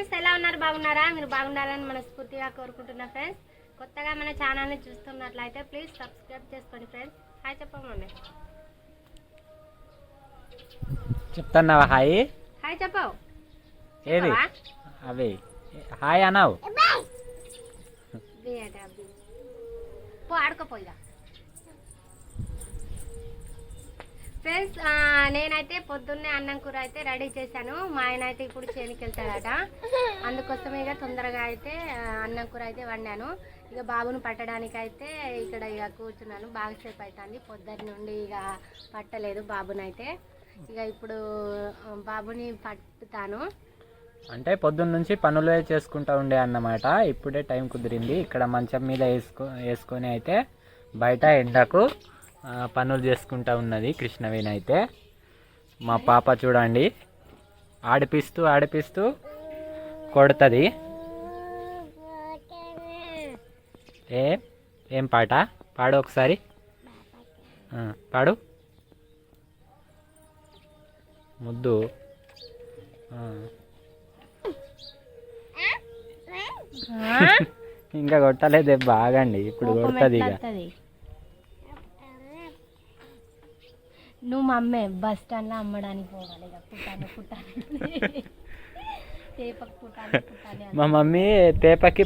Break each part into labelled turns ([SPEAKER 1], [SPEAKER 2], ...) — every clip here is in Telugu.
[SPEAKER 1] ఫ్రెండ్స్ ఎలా ఉన్నారు? బాగున్నారా? మీరు బాగుండాలని మనస్ఫూర్తిగా కోరుకుంటున్నా ఫ్రెండ్స్. కొత్తగా మన ఛానల్ని చూస్తున్నట్లయితే ప్లీజ్ సబ్స్క్రైబ్ చేసుకోండి ఫ్రెండ్స్. హాయ్ చెప్పమండి.
[SPEAKER 2] చెప్తున్నావా హాయ్?
[SPEAKER 1] హాయ్ చెప్పవు.
[SPEAKER 2] ఏది? అవి. హాయ్ అన్నావు.
[SPEAKER 1] ఆడుకోపోయిగా ఫ్రెండ్స్ నేనైతే పొద్దున్నే అన్నం కూర అయితే రెడీ చేశాను. మా ఆయన అయితే ఇప్పుడు చేనికి వెళ్తాడట అందుకోసమే ఇక తొందరగా అయితే అన్నం కూర అయితే వండాను. ఇక బాబును పట్టడానికి అయితే ఇక్కడ ఇక కూర్చున్నాను. బాగా సేపు అవుతుంది పొద్దున్న నుండి ఇక పట్టలేదు బాబునైతే. ఇక ఇప్పుడు బాబుని పట్టుతాను.
[SPEAKER 2] అంటే పొద్దున్న నుంచి పనులే చేసుకుంటా ఉండే అన్నమాట. ఇప్పుడే టైం కుదిరింది. ఇక్కడ మంచం మీద వేసుకో వేసుకొని అయితే బయట ఎండకు పనులు చేసుకుంటా ఉన్నది కృష్ణవేణి అయితే. మా పాప చూడండి ఆడిపిస్తూ ఆడిపిస్తూ కొడుతుంది. ఏ ఏం పాట? పాడు ఒకసారి. పాడు. ముద్దు. ఇంకా కొట్టలేదే బాగండి ఇప్పుడు కొడుతుంది ఇక.
[SPEAKER 1] నువ్వు మా అమ్మే బస్ స్టాండ్లో అమ్మడానికి పోవాలి ఇక పుట్టాను పుట్టాను తేపకు పుట్టాను పుట్టాను అని.
[SPEAKER 2] మా మమ్మీ తేపకి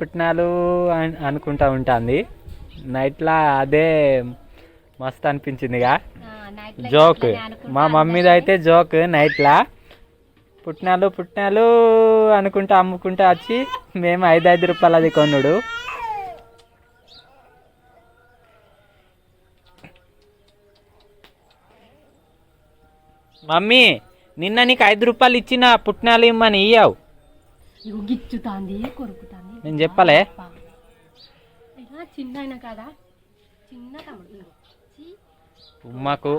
[SPEAKER 2] పుట్నాలు అన్- అనుకుంటా ఉంటుంది. నైట్లా అదే మస్తు అనిపించిందిగా. జోక్. మా మమ్మీది అయితే జోక్ నైట్లా పుట్నాలు పుట్నాలు అనుకుంటా అమ్ముకుంటా వచ్చి మేము ఐదు ఐదు రూపాయలది కొనుడు. మమ్మీ నిన్న నీకు ఐదు రూపాయలు ఇచ్చిన పుట్నాలు ఇమ్మని ఇయ్యావు.
[SPEAKER 1] ఇగో గిచ్చుతాంది కొరుకుతాంది.
[SPEAKER 2] నేను చెప్పలే.
[SPEAKER 1] చిన్న అయినా కదా? చిన్న తమ్ముడు ఇగో. చీ.
[SPEAKER 2] ఉమ్మకు.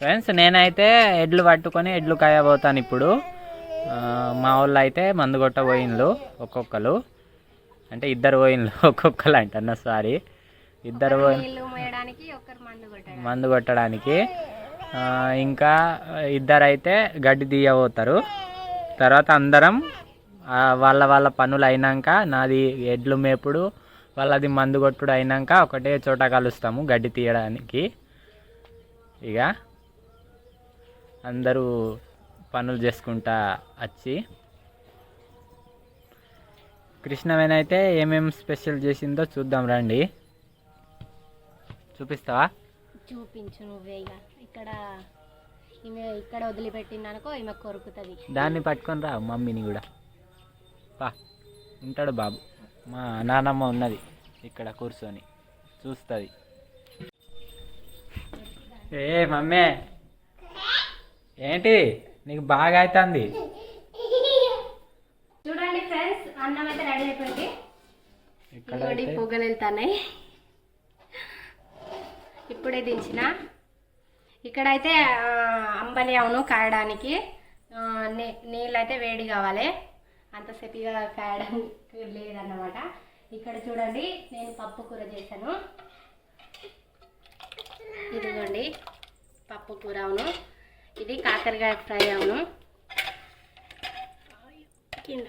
[SPEAKER 2] ఫ్రెండ్స్ నేనైతే ఎడ్లు పట్టుకొని ఎడ్లు కాయబోతాను ఇప్పుడు. మా వాళ్ళు అయితే మందు కొట్ట పోయిన్లు ఒక్కొక్కరు. అంటే ఇద్దరు పోయిన్లు ఒక్కొక్కరు అంటున్న సారీ. ఇద్దరు
[SPEAKER 1] మందు కొట్టాడు
[SPEAKER 2] మందు కొట్టడానికి. ఇంకా ఇద్దరు అయితే గడ్డి తీయబోతారు. తర్వాత అందరం వాళ్ళ వాళ్ళ పనులు అయినాక నాది ఎడ్లు మేపుడు వాళ్ళది మందు కొట్టుడు అయినాక ఒకటే చోట కలుస్తాము గడ్డి తీయడానికి. ఇక అందరూ పనులు చేసుకుంటా వచ్చి కృష్ణవేణి అయితే ఏమేమి స్పెషల్ చేసిందో చూద్దాం రండి. చూపిస్తావా?
[SPEAKER 1] చూపించు నువ్వే ఇక. ఇక్కడ ఈమె ఇక్కడ వదిలిపెట్టింది అనుకో ఈమె కొరుకుతుంది.
[SPEAKER 2] దాన్ని పట్టుకొని రా మమ్మీని కూడా. పా ఉంటాడు బాబు. మా నానమ్మ ఉన్నది ఇక్కడ కూర్చొని. చూస్తుంది. ఏ మమ్మీ ఏంటి? నీకు బాగా అవుతుంది
[SPEAKER 1] చూడండి ఫ్రెండ్స్ అన్నం అయితే రెడీ అయిపోయింది.
[SPEAKER 2] ఇక్కడ
[SPEAKER 1] పొగలు వెళ్తున్నాయి. ఇప్పుడే దించిన. ఇక్కడైతే అంబలి అవును కాయడానికి. నీళ్ళు అయితే వేడి కావాలి. అంతసేపు ఇక కాయడానికి లేదన్నమాట. ఇక్కడ చూడండి నేను పప్పు కూర చేశాను. ఇదిగోండి పప్పు కూర అవును. ఇది కాకరకాయ ఫ్రై అవును. కింద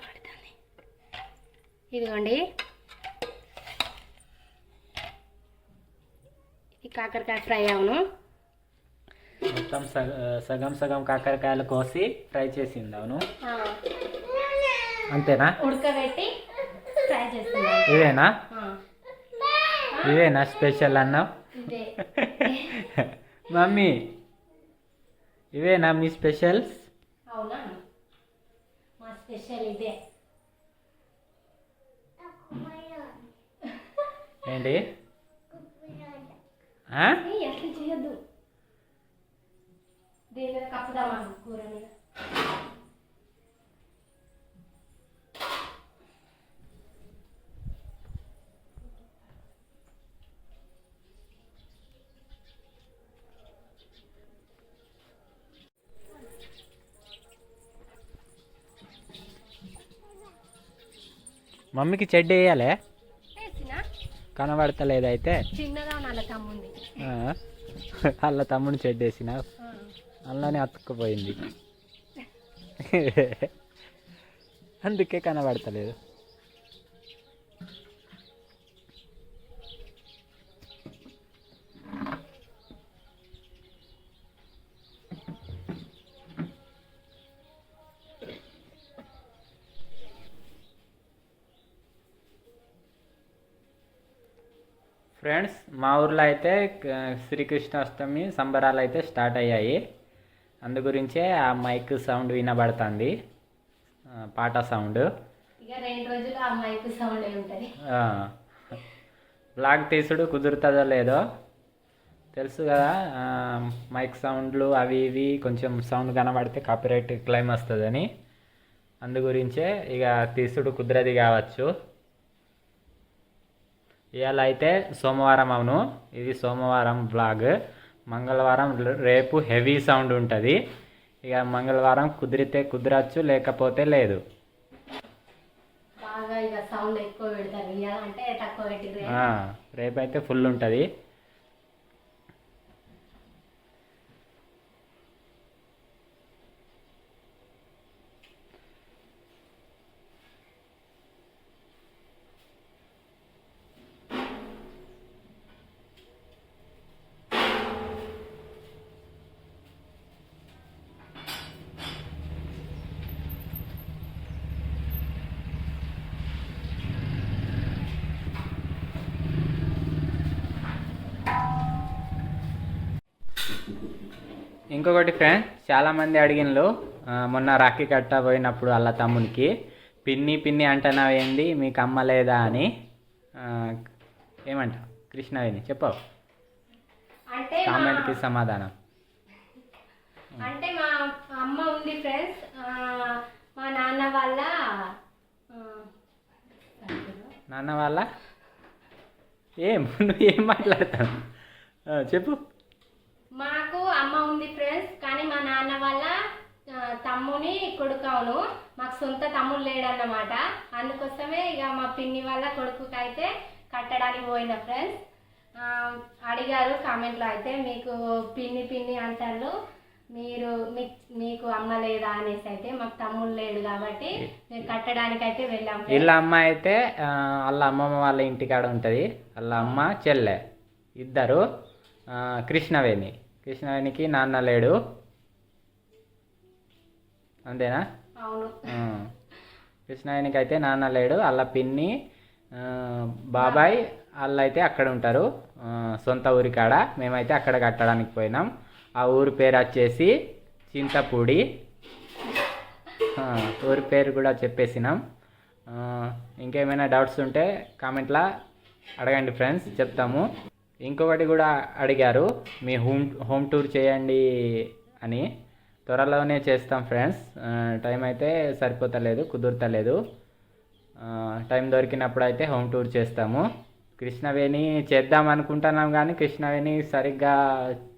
[SPEAKER 1] ఇదిగోండి. ఇది కాకరకాయ ఫ్రై అవును.
[SPEAKER 2] మొత్తం సగ- సగం కాకరకాయలు కోసి ఫ్రై చేసింది అవును. అంతేనా?
[SPEAKER 1] ఉడకబెట్టి ఫ్రై చేస్తున్నాను.
[SPEAKER 2] ఇవేనా? ఇవేనా స్పెషల్ అన్నావు
[SPEAKER 1] ఇదే
[SPEAKER 2] మమ్మీ ఇవేనా మీ స్పెషల్స్?
[SPEAKER 1] అవునా? మా స్పెషల్ ఇదే
[SPEAKER 2] ఏంటి? మమ్మీకి చెడ్డ వేయాలి.
[SPEAKER 1] వేసినా
[SPEAKER 2] కనబడతలేదు అయితే
[SPEAKER 1] చిన్నగా వాళ్ళ తమ్ముంది.
[SPEAKER 2] ఆ, వాళ్ళ తమ్ముని చెడ్డేసిన. అందులోనే అతుక్కుపోయింది. అందుకే కనబడతలేదు. ఫ్రెండ్స్ మా ఊర్లో అయితే శ్రీకృష్ణాష్టమి సంబరాలు అయితే స్టార్ట్ అయ్యాయి. అందు గురించే ఆ మైక్ సౌండ్ వినబడుతుంది. పాట సౌండ్. బ్లాగ్ తీసుడు కుదురుతుందో లేదో తెలుసు కదా మైక్ సౌండ్లు అవి ఇవి కొంచెం సౌండ్ కనబడితే కాపీరైట్ క్లైమ్ వస్తుందని. అందు గురించే ఇక తీసుడు కుదరది కావచ్చు. ఇవాళ అయితే సోమవారం అవును. ఇది సోమవారం బ్లాగ్ మంగళవారం రేపు హెవీ సౌండ్ ఉంటుంది. ఇక మంగళవారం కుదిరితే కుదరచ్చు లేకపోతే లేదు.
[SPEAKER 1] బాగా ఇక సౌండ్ ఎక్కువ పెడతారు. ఇవాళ అంటే తక్కువ పెట్టిరు
[SPEAKER 2] ఆ, రేపైతే ఫుల్ ఉంటుంది. ఇంకొకటి ఫ్రెండ్ చాలామంది అడిగినలు మొన్న రాఖీ కట్ట పోయినప్పుడు వాళ్ళ తమ్మునికి పిన్ని పిన్ని అంటున్నావు ఏంది? మీకు అమ్మ లేదా? అని ఆ, ఏమంటావు కృష్ణవేణి చెప్పవు కామెంట్కి సమాధానం.
[SPEAKER 1] అంటే మా అమ్మ ఉంది ఫ్రెండ్స్ మా నాన్న వాళ్ళ
[SPEAKER 2] నాన్న వాళ్ళ? ఏం నువ్వు ఏం మాట్లాడతావు? చెప్పు.
[SPEAKER 1] ఉంది ఫ్రెండ్స్ కానీ మా నాన్న వాళ్ళ తమ్ముని కొడుకు అవును మాకు సొంత తమ్ముడు లేడన్నమాట. అందుకోసమే ఇక మా పిన్ని వల్ల కొడుకుకి అయితే కట్టడానికి పోయిన ఫ్రెండ్స్ అడిగారు కామెంట్లో అయితే మీకు పిన్ని పిన్ని అంటారు. మీరు మీకు అమ్మ లేదా అనేసి అయితే మాకు తమ్ముడు లేడు కాబట్టి మేము కట్టడానికి అయితే వెళ్ళాం
[SPEAKER 2] వీళ్ళ అమ్మ అయితే వాళ్ళ అమ్మమ్మ వాళ్ళ ఇంటికాడ ఉంటుంది. వాళ్ళ అమ్మ చెల్లె. ఇద్దరు కృష్ణవేణి. కృష్ణవేణికి నాన్న లేడు. అంతేనా?
[SPEAKER 1] అవును.
[SPEAKER 2] కృష్ణవేణికి అయితే నాన్న లేడు. వాళ్ళ పిన్ని బాబాయ్ వాళ్ళు అయితే అక్కడ ఉంటారు. సొంత ఊరి కాడ. మేమైతే అక్కడ కట్టడానికి పోయినాం. ఆ ఊరి పేరు వచ్చేసి చింతపూడి. ఊరి పేరు కూడా చెప్పేసినాం. ఇంకేమైనా డౌట్స్ ఉంటే కామెంట్లో అడగండి ఫ్రెండ్స్. చెప్తాము. ఇంకొకటి కూడా అడిగారు మీ హోమ్ హోమ్ టూర్ చేయండి అని. త్వరలోనే చేస్తాం ఫ్రెండ్స్. టైం అయితే సరిపోతలేదు కుదురుతలేదు. టైం దొరికినప్పుడు అయితే హోమ్ టూర్ చేస్తాము. కృష్ణవేణి చేద్దాం అనుకుంటున్నాం కానీ కృష్ణవేణి సరిగ్గా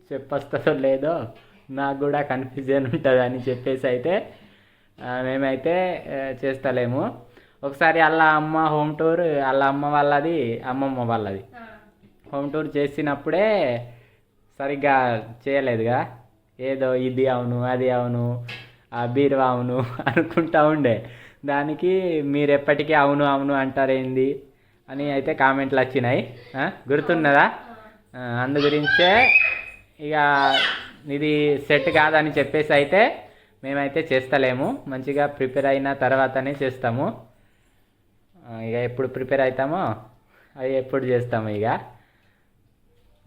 [SPEAKER 2] చెప్పొస్తుందో లేదో నాకు కూడా కన్ఫ్యూజన్ ఉంటుంది అని చెప్పేసి అయితే మేమైతే చేస్తలేము. ఒకసారి వాళ్ళ అమ్మ హోమ్ టూర్ వాళ్ళ అమ్మ వాళ్ళది అమ్మమ్మ వాళ్ళది. హోమ్ టూర్ చేసినప్పుడే సరిగ్గా చేయలేదుగా. ఏదో ఇది అవును అది అవును ఆ బీరువా అవును అనుకుంటా ఉండే. దానికి మీరు ఎప్పటికీ అవును అవును అంటారేంది అని అయితే కామెంట్లు వచ్చినాయి. గుర్తున్నదా? అందు గురించే ఇక ఇది సెట్ కాదని చెప్పేసి అయితే మేమైతే చేస్తలేము. మంచిగా ప్రిపేర్ అయిన తర్వాతనే చేస్తాము. ఇక ఎప్పుడు ప్రిపేర్ అవుతామో అవి ఎప్పుడు చేస్తాము ఇక.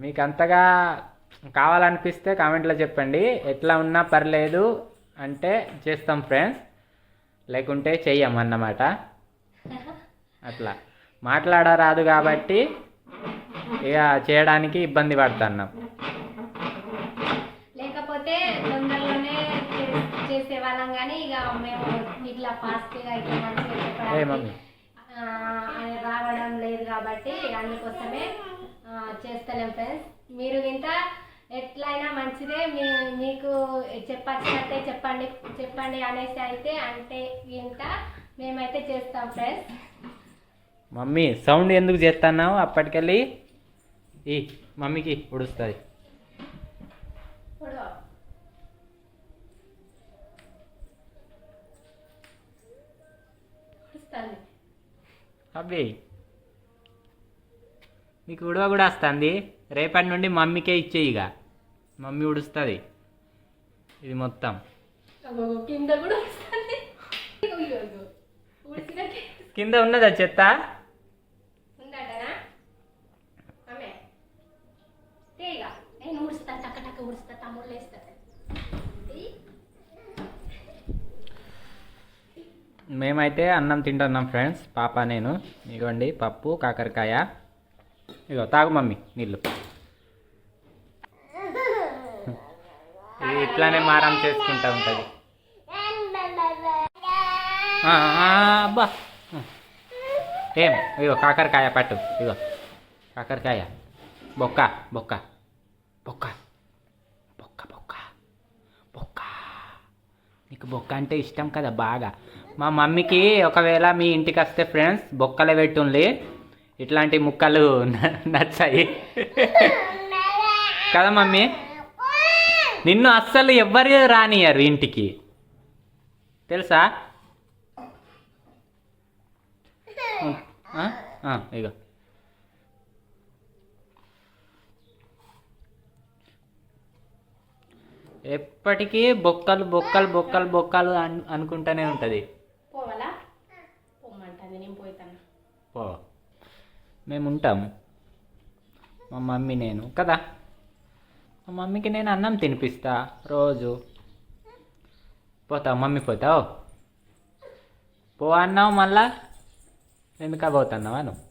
[SPEAKER 2] మీకు అంతగా కావాలనిపిస్తే కామెంట్లో చెప్పండి. ఎట్లా ఉన్నా పర్లేదు అంటే చేస్తాం ఫ్రెండ్స్ లేకుంటే చెయ్యం అన్నమాట. అట్లా. మాట్లాడరాదు కాబట్టి ఇక చేయడానికి ఇబ్బంది పడుతున్నాం.
[SPEAKER 1] లేకపోతే తొందరలోనే చే- చేసేవాళ్ళం కానీ ఇక మేము ఇట్లా ఫాస్ట్గా ఇట్లా మంచిగా
[SPEAKER 2] ఏ
[SPEAKER 1] చెప్పడానికి
[SPEAKER 2] మమ్మీ?
[SPEAKER 1] ఆ, రావడం లేదు కాబట్టి అందుకోసమే చేస్తలేం ఫ్రెండ్స్ మీరు ఇంత ఎట్లయినా మంచిదే మీ మీకు చెప్పచ్చినట్టే చెప్పండి చెప్పండి అనేసి అయితే అంటే ఇంత మేమైతే చేస్తాం ఫ్రెండ్స్
[SPEAKER 2] మమ్మీ సౌండ్ ఎందుకు చేస్తున్నావు అప్పటికెళ్ళి? ఈ మమ్మీకి ఉడుస్తుంది. అబ్బే. నీకు ఉడవ కూడా వస్తుంది. రేపటి నుండి మమ్మీకే ఇచ్చేయి ఇక. మమ్మీ ఉడుస్తుంది. ఇది మొత్తం.
[SPEAKER 1] కింద
[SPEAKER 2] ఉన్నదా చెత్త? మేమైతే అన్నం తింటున్నాం ఫ్రెండ్స్. పాప నేను. ఇదిగోండి పప్పు కాకరకాయ. ఇగో తాగు మమ్మీ నీళ్ళు. ఇట్లానే మారం చేసుకుంటా ఉంటుంది. ఆ, అబ్బా. ఏం? ఇగో కాకరకాయ పట్టు ఇగో. కాకరకాయ. బొక్క బొక్క. బొక్క. బొక్క బొక్క. బొక్క. నీకు బొక్క అంటే ఇష్టం కదా బాగా. మా మమ్మీకి ఒకవేళ మీ ఇంటికి వస్తే ఫ్రెండ్స్ బొక్కలే పెట్టుండి ఇట్లాంటి ముక్కలు నచ్చాయి. కదా మమ్మీ? నిన్ను అస్సలు ఎవ్వరు రానియరు ఇంటికి. తెలుసా? ఇగో. ఎప్పటికీ బొక్కలు బొక్కలు బొక్కలు బొక్కలు అన్ అనుకుంటూనే ఉంటుంది.
[SPEAKER 1] పోవాలా? పొమ్మంటుంది నేను పోతాను.
[SPEAKER 2] పో. మేము ఉంటాము మా మమ్మీ నేను కదా? మా మమ్మీకి నేను అన్నం తినిపిస్తా రోజు. పోతావు మమ్మీ పోతావు? పో అన్నావు మళ్ళా? ఎందుకు పోతున్నావా నువ్వు?